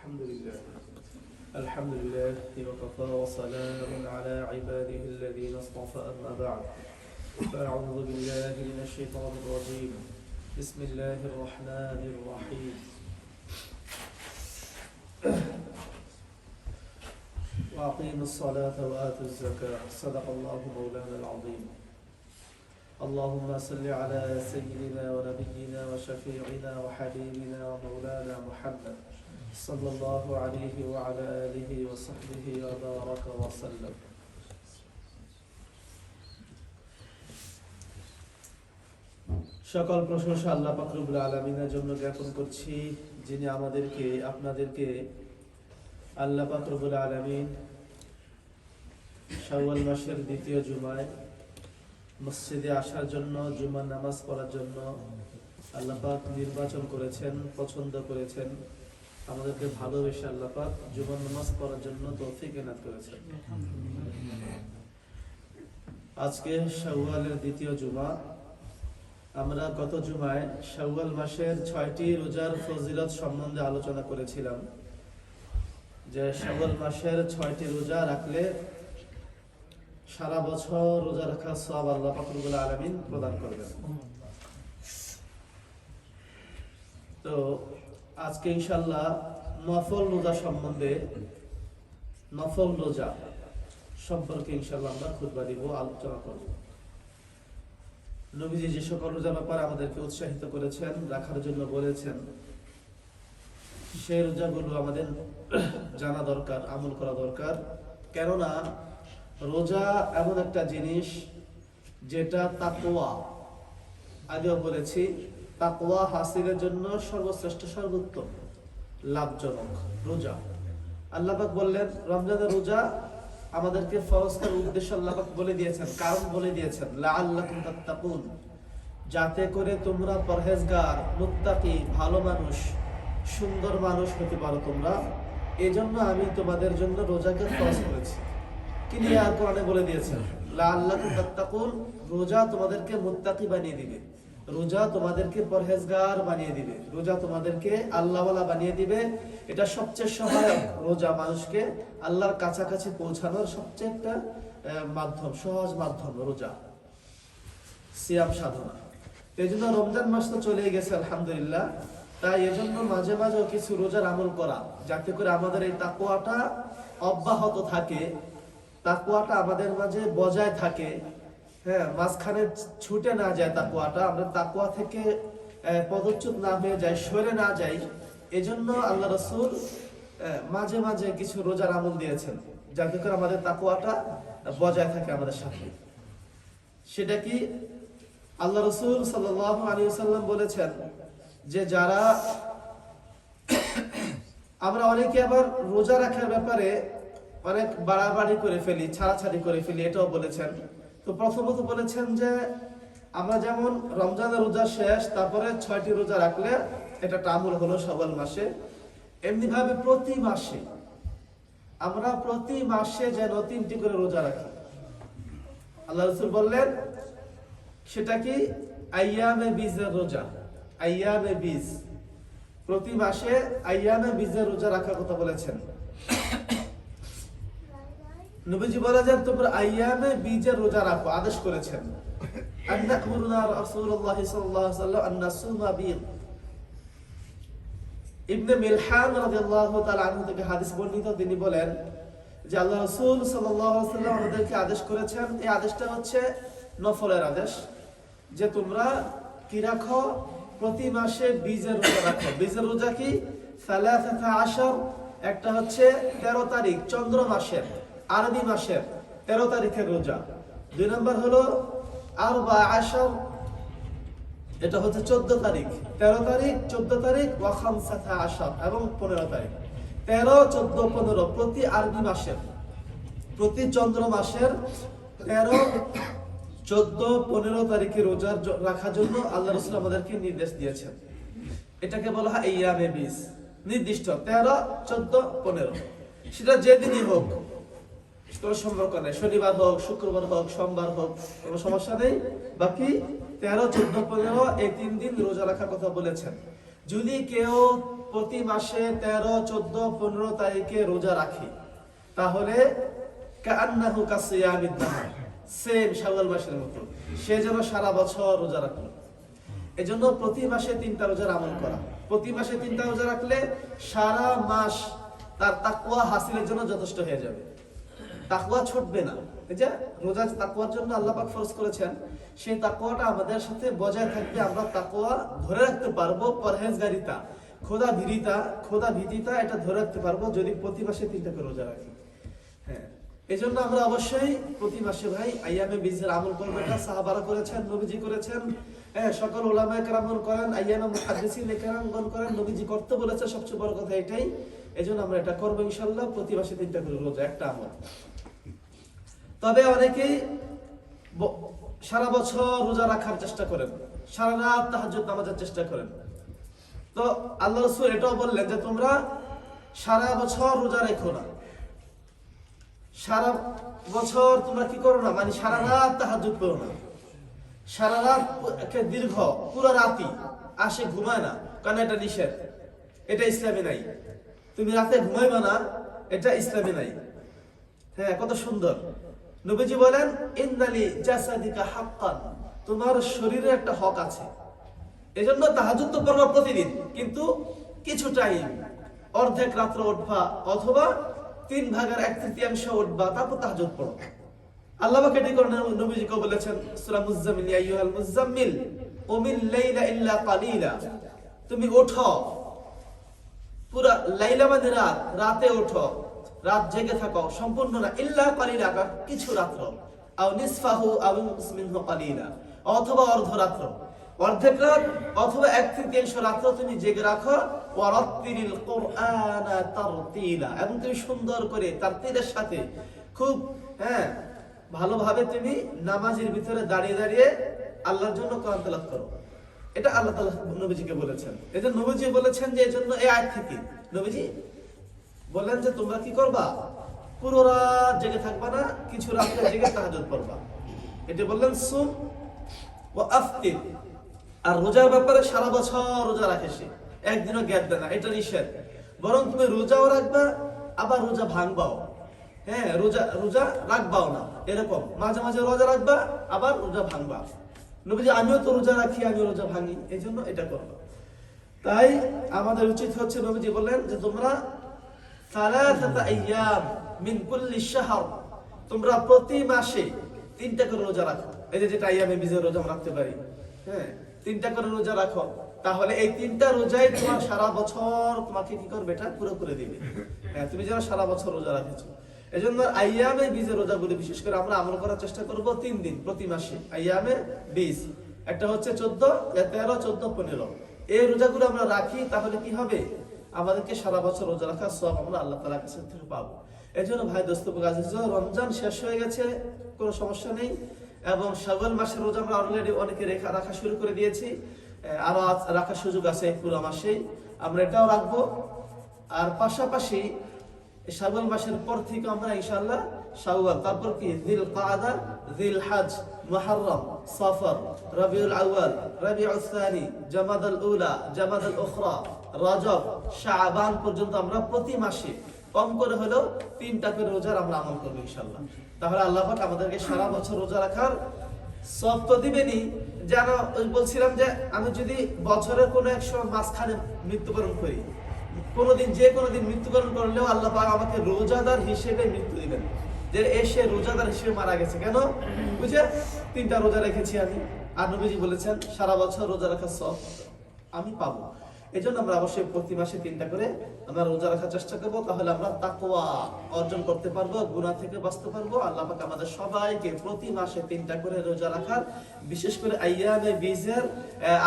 الحمد لله. الحمد لله وكفى وسلام على عباده الذين اصطفى أما بعد. فأعوذ بالله من الشيطان الرجيم. بسم الله الرحمن الرحيم. وأقيموا الصلاة وآتوا الزكاة. صدق الله مولانا العظيم. اللهم صل على سيدنا ونبينا وشفيعنا وحبيبنا ومولانا محمد. صلى الله عليه وعلى آله وصحبه وبارك وسلم সকল প্রশংসা আল্লাহ পাকরুবুল আলমিনের জন্য জ্ঞাপন করছি যিনি আমাদেরকে আপনাদেরকে আল্লাহ পাকরুবুল আলমিন শাওয়াল মাসের দ্বিতীয় জুমায় মসজিদে আসার জন্য জুমার নামাজ পড়ার জন্য আল্লাহ পাক নির্বাচন করেছেন পছন্দ করেছেন আমাদেরকে ভালোবেসে আল্লাহ পাক জুমার নামাজ পড়ার জন্য তৌফিক এনাত করেছেন। আজকে শাওয়ালের দ্বিতীয় জুমা। আমরা গত জুমায় শাওয়াল মাসের ছয়টি রোজার ফজিলত সম্বন্ধে আলোচনা করেছিলাম। যে শাওয়াল মাসের ছয়টি রোজা রাখলে সারা বছর রোজা রাখার সব আল্লাহ ফাকরুল আলমিন প্রদান করবেন। তো আজকে ইনশাল্লাহ নফল রোজা সম্বন্ধে নফল রোজা সম্পর্কে ইনশাল্লাহ আমরা খুদবা দিব, আলোচনা করব। নবীজি যে সকল রোজা ব্যাপারে আমাদেরকে উৎসাহিত করেছেন, রাখার জন্য বলেছেন, সেই রোজাগুলো আমাদের জানা দরকার, আমল করা দরকার। কেননা রোজা এমন একটা জিনিস যেটা তাকোয়া আগেও বলেছি তাকোয়া হাসিলের জন্য সর্বশ্রেষ্ঠ সর্বোত্তম, লাভজনক রোজা। আল্লাপাক বললেন, রমজানের রোজা আমাদেরকে ফরজ উদ্দেশ্য আল্লাপাক বলে দিয়েছেন, কারণ বলে দিয়েছেন তাত্তাকুন। যাতে করে তোমরা পরহেজগার, মুত্তাকি, ভালো মানুষ, সুন্দর মানুষ হতে পারো তোমরা। এজন্য আমি তোমাদের জন্য রোজাকে ফরজ করেছি। তিনি আর কোরআনে বলে দিয়েছেন তাত্তাকুন, রোজা তোমাদেরকে মুত্তাকি বানিয়ে দিবে। রোজা তোমাদেরকে পরহেজগার বানিয়ে দিবে। রোজা তোমাদেরকে আল্লাহওয়ালা বানিয়ে দিবে। এটা সবচেয়ে সহায়ক রোজা মানুষকে আল্লাহর কাছাকাছি পৌঁছানোর সবচেয়ে একটা মাধ্যম, সহজ মাধ্যম রোজা। সিয়াম সাধনা। এই জন্য রমজান মাস তো চলে গেছে, আলহামদুলিল্লাহ। তাই এজন্য মাঝে মাঝে কিছু রোজার আমল করা, যাতে করে আমাদের এই তাকুয়াটা অব্যাহত থাকে তাকুয়াটা আমাদের মাঝে বজায় থাকে হ্যাঁ মাঝখানে ছুটে না যায় তাকুয়াটা আমরা তাকুয়া থেকে পদচ্যুত না হয়ে যায় সরে না যাই, এজন্য আল্লাহ রসুল মাঝে মাঝে কিছু রোজার আমল দিয়েছেন, যাতে করে আমাদের তাকুয়াটা বজায় থাকে আমাদের সাথে। সেটা কি? আল্লাহ রসুল সাল্লাহ আলী সাল্লাম বলেছেন যে, যারা আমরা অনেকে আবার রোজা রাখার ব্যাপারে অনেক বাড়াবাড়ি করে ফেলি, ছাড়াছাড়ি করে ফেলি, এটাও বলেছেন। তো প্রথমত বলেছেন যে আমরা যেমন রমজানের রোজা শেষ, তারপরে ছয়টি রোজা রাখলে এটা টামুল হলো সবল মাসে। এমনি ভাবে প্রতি মাসে, আমরা প্রতি মাসে যেন তিনটি করে রোজা রাখি। আল্লাহ রসুল বললেন, সেটা কি? আইয়ামে বীজের রোজা। আইয়ামে বীজ। প্রতি মাসে আইয়ামে বীজের রোজা রাখার কথা বলেছেন। নবীজি বলে যে, তোমরা আইয়ামে বীজের রোজা রাখো। আদেশ করেছেন। তিনি বলেন যে, আল্লাহ আমাদেরকে আদেশ করেছেন। এই আদেশটা হচ্ছে নফলের আদেশ, যে তোমরা কি রাখো? প্রতি মাসে বীজের রোজা রাখো। বীজের রোজা কি? সালাসাতা একটা হচ্ছে তেরো তারিখ, চন্দ্র মাসের। আরবি মাসের তেরো তারিখের রোজা। দুই নম্বর হলো আর বা এটা হচ্ছে চোদ্দ তারিখ। তেরো তারিখ, চোদ্দ তারিখ ওয়াখাম সাথা আসাম এবং পনেরো তারিখ। তেরো, চোদ্দ, পনেরো প্রতি আরবি মাসের, প্রতি চন্দ্র মাসের তেরো, চোদ্দ, পনেরো তারিখে রোজার রাখার জন্য আল্লাহ রসুল আমাদেরকে নির্দেশ দিয়েছেন। এটাকে বলা হয় ইয়ামে বীজ নির্দিষ্ট তেরো, চোদ্দ, পনেরো। সেটা যেদিনই হোক কোনো সম্পর্ক নেই। শনিবার হোক, শুক্রবার হোক, সোমবার হোক, কোনো সমস্যা নেই। বাকি তেরো, চোদ্দ, পনেরো, এই তিন দিন রোজা রাখার কথা বলেছেন। যদি কেউ প্রতি মাসে তেরো, চোদ্দ, পনেরো তারিখে রোজা রাখে, তাহলে সেম শাওয়াল মাসের মতো। সে যেন সারা বছর রোজা রাখল। এজন্য প্রতি মাসে তিনটা রোজার আমল করা। প্রতি মাসে তিনটা রোজা রাখলে সারা মাস তার তাকুয়া হাসিলের জন্য যথেষ্ট হয়ে যাবে। তাকুয়া ছুটবে না। যে রোজা তাকুয়ার জন্য আল্লাহ পাক ফরজ করেছেন, সেই তাকুয়াটা আমাদের সাথে বজায় থাকবে, আমরা তাকুয়া ধরে রাখতে পারব পরহেজগারিতা। খোদা ভীরিতা খোদা ভীতিতা, এটা ধরে রাখতে পারব যদি প্রতি মাসে তিনটা রোজা রাখি। হ্যাঁ এই জন্য আমরা অবশ্যই প্রতি মাসে ভাই আইয়ামে বীজের আমল করব এটা সাহাবারা করেছেন, নবীজি করেছেন। হ্যাঁ সকল ওলামায়ে কেরামগণ করেন আইয়ামে মুহাদ্দিসিন কেরামগণ করেন, নবীজি করতে বলেছে, সবচেয়ে বড় কথা এটাই। এই জন্য আমরা এটা করব ইনশাল্লাহ প্রতি মাসে তিনটা করে রোজা, একটা আমল। তবে অনেকেই সারা বছর রোজা রাখার চেষ্টা করেন। সারা রাত তাহাজ্জুদ নামাজের চেষ্টা করেন। তো আল্লাহ রসুল এটাও বললেন যে, তোমরা সারা বছর রোজা রেখো না। সারা বছর তোমরা কি করো না? মানে সারা রাত তাহাজ্জুদ করো না। সারা রাত দীর্ঘ, পুরো রাতি আসে ঘুমায় না। কারণ এটা নিষেধ। এটা ইসলামে নাই। তুমি রাতে ঘুমাইবা না, এটা ইসলামে নাই। হ্যাঁ কত সুন্দর। নবীজি বলেন, ইন্নালি জাসাদিকা হাক্কান। তোমার শরীরে একটা হক আছে। এজন্য তাহাজুদ করবা প্রতিদিন, কিন্তু কিছু টাইম অর্ধেক রাত্র উঠবা অথবা তিন ভাগের এক তৃতীয়াংশ উঠবা, তারপর তাহাজুদ পড়ো। আল্লাহ পাক এটি করেন, নবীজিকে বলেছেন, সূরা মুজাম্মিল, ইয়া আইয়ুহাল মুজাম্মিল, উমিল লাইলা ইল্লা কালিলা। তুমি ওঠো পুরা লাইলা মানে রাত, রাতে ওঠো রাত জেগে থাকো সম্পূর্ণ না ইল্লা কালিলা কিছু রাত্র। আও নিসফাহু আও মিনহু কালিলা, অথবা অর্ধ রাত্র। অর্ধেক রাত অথবা এক তৃতীয়াংশ রাত্র তুমি জেগে রাখো। ওয়ারাত্তিলিল কুরআনা তারতিলা, এবং তুমি সুন্দর করে তারতিলের সাথে খুব হ্যাঁ ভালোভাবে তুমি নামাজের ভিতরে দাঁড়িয়ে দাঁড়িয়ে আল্লাহর জন্য কোরআন তেলাওয়াত করো। এটা আল্লাহ তাআলা নবীজিকে বলেছেন। এই যে নবীজি বলেছেন যে এই জন্য এই আয়াত থেকে, নবীজি বললেন যে, তোমরা কি করবা? পুরো রাত জেগে থাকবা না, কিছু রাত্রে জেগে তাহাজ্জুদ পড়বা। এটা বললেন, সুম ও আফতির আর রোজার ব্যাপারে সারা বছর রোজা রাখে সে। একদিনও গ্যাপ দেয় না, এটা নিষেধ। বরং তুমি রোজাও রাখবা, আবার রোজা ভাঙবাও। হ্যাঁ রোজা রোজা রাখবাও না, এরকম। মাঝে মাঝে রোজা রাখবা, আবার রোজা ভাঙবা। নবীজি, আমিও তো রোজা রাখি, আমিও রোজা ভাঙি। এই জন্য এটা করব। তাই আমাদের উচিত হচ্ছে নবীজি বললেন যে, তোমরা তোমরা প্রতি মাসে তিনটা করে রোজা রাখো। এই যেটা আইয়ামে বিজয় রোজা রাখতে পারি হ্যাঁ তিনটা করে রোজা রাখো। তাহলে এই তিনটা রোজাই তোমার সারা বছর তোমাকে কি করবে? এটা পুরো করে দিবে। হ্যাঁ তুমি যেন সারা বছর রোজা রাখেছো। এই জন্য আইয়ামে বীজের রোজাগুলো বিশেষ করে আমরা আমল করার চেষ্টা করব তিন দিন, প্রতি মাসে। আইয়ামে বীজ। একটা হচ্ছে চোদ্দ তেরো, চোদ্দ, পনেরো। এই রোজাগুলো আমরা রাখি, তাহলে কি হবে? আমাদেরকে সারা বছর রোজা রাখার সব আমরা আল্লাহ তালার কাছে থেকে পাবো। এই জন্য ভাই, দোস্ত রমজান শেষ হয়ে গেছে, কোনো সমস্যা নেই। এবং শাওয়াল মাসের রোজা আমরা অলরেডি অনেকে রেখা রাখা শুরু করে দিয়েছি। আরও রাখার সুযোগ আছে পুরো মাসেই। আমরা এটাও রাখব। আর পাশাপাশি এই মাসের পর থেকে আমরা ইনশাআল্লাহ তারপর কি? কাদা সফর উলা উখরা পর্যন্ত আমরা প্রতি মাসে কম করে হলেও তিনটা করে রোজার আমরা আমল করব ইনশাআল্লাহ। তাহলে আল্লাহ আমাদেরকে সারা বছর রোজা রাখার সব তো দিবেনই। যেন বলছিলাম যে, আমি যদি বছরের কোনো এক সময় মাঝখানে মৃত্যুবরণ করি, কোনোদিন যে কোনোদিন মৃত্যুবরণ করলেও আল্লাহ আমাকে রোজাদার হিসেবে মৃত্যু দিবেন। যে এসে রোজাদার হিসেবে মারা গেছে। কেন? বুঝে তিনটা রোজা রেখেছি আমি। আর নবীজি বলেছেন, সারা বছর রোজা রাখার সব আমি পাবো। এই জন্য আমরা অবশ্যই প্রতি মাসে তিনটা করে আমরা রোজা রাখার চেষ্টা করব। তাহলে আমরা তাকোয়া অর্জন করতে পারব, গুনাহ থেকে বাঁচতে পারব। আল্লাহ আমাদের সবাইকে প্রতি মাসে তিনটা করে রোজা রাখার, বিশেষ করে আইয়ামে বীজের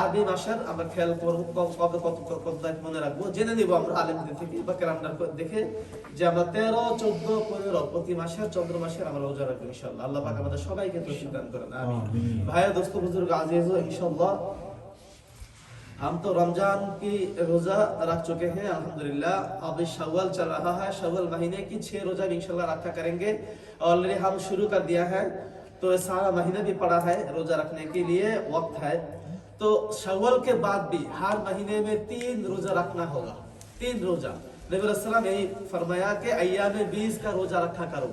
আরবি মাসের আমরা খেয়াল করবো ক- কবে কত কত কত তারিখ মনে রাখবো জেনে নিব আমরা আলেমদের থেকে বা ক্যালেন্ডার দেখে যে আমরা তেরো চোদ্দ পনেরো প্রতি মাসের চন্দ্র মাসের আমরা রোজা রাখবো ইনশাল্লাহ আল্লাহ পাক আমাদের সবাইকে তৌফিক দান করেন আমিন আমিন। भाई दोस्तों बुजुर्ग आजीज इंशाल्लाह हम तो रमजान की रोजा रख चुके हैं अल्हम्दुलिल्लाह अब शवल चल रहा है शवल महीने की छह रोजा भी इंशाल्लाह रखा करेंगे ऑलरेडी हम शुरू कर दिया है तो ये सारा महीना भी पड़ा है रोजा रखने के लिए वक्त है تو شوال کے بعد بھی ہر مہینے میں تین روزہ رکھنا ہوگا۔ تین روزہ۔ نبی علیہ السلام یہی فرمایا کہ ایام بیس کا روزہ رکھا کرو۔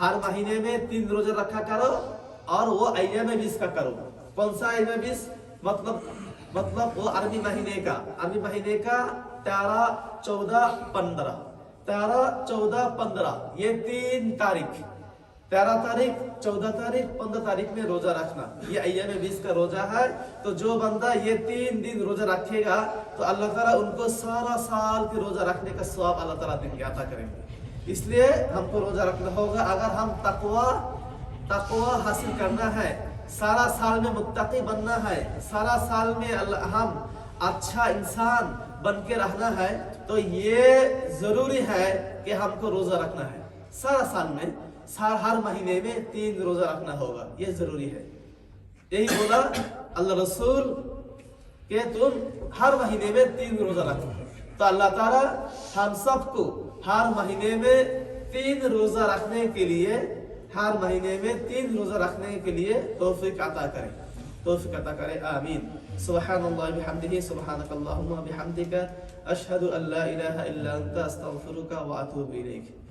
ہر مہینے میں تین روزہ رکھا کرو اور وہ ایام بیس کا کرو۔ کون سا ایام بیس؟ مطلب مطلب وہ عربی مہینے کا۔ عربی مہینے کا تیرہ، چودہ، پندرہ۔ تیرہ، چودہ، پندرہ۔ یہ تین تاریخ۔ تیرہ تاریخ، چودہ تاریخ، پندرہ تاریخ میں روزہ رکھنا۔ یہ ایام بیس کا روزہ ہے۔ تو جو بندہ یہ تین دن روزہ رکھے گا، تو اللہ تعالیٰ ان کو سارا سال کے روزہ رکھنے کا سواب اللہ تعالیٰ دن کے عطا کریں گے۔ اس لیے ہم کو روزہ رکھنا ہوگا۔ اگر ہم تقوا تقوا حاصل کرنا ہے، سارا سال میں متقی بننا ہے، سارا سال میں ہم اچھا انسان بن کے رہنا ہے، تو یہ ضروری ہے کہ ہم کو روزہ رکھنا ہے۔ سارا سال میں ہر مہینے میں تین روزہ رکھنا ہوگا۔ یہ ضروری ہے۔ یہی بولا اللہ رسول کہ تم ہر مہینے میں تین روزہ رکھو۔ تو اللہ تعالیٰ ہم سب کو ہر مہینے میں تین روزہ رکھنے کے لیے ہر مہینے میں تین روزہ رکھنے کے لیے توفیق عطا کرے توفیق عطا کرے آمین۔ سبحان اللہ بحمدہ، سبحانک اللہم بحمدک، اشہد ان لا الہ الا انت، استغفرک واتوب الیک۔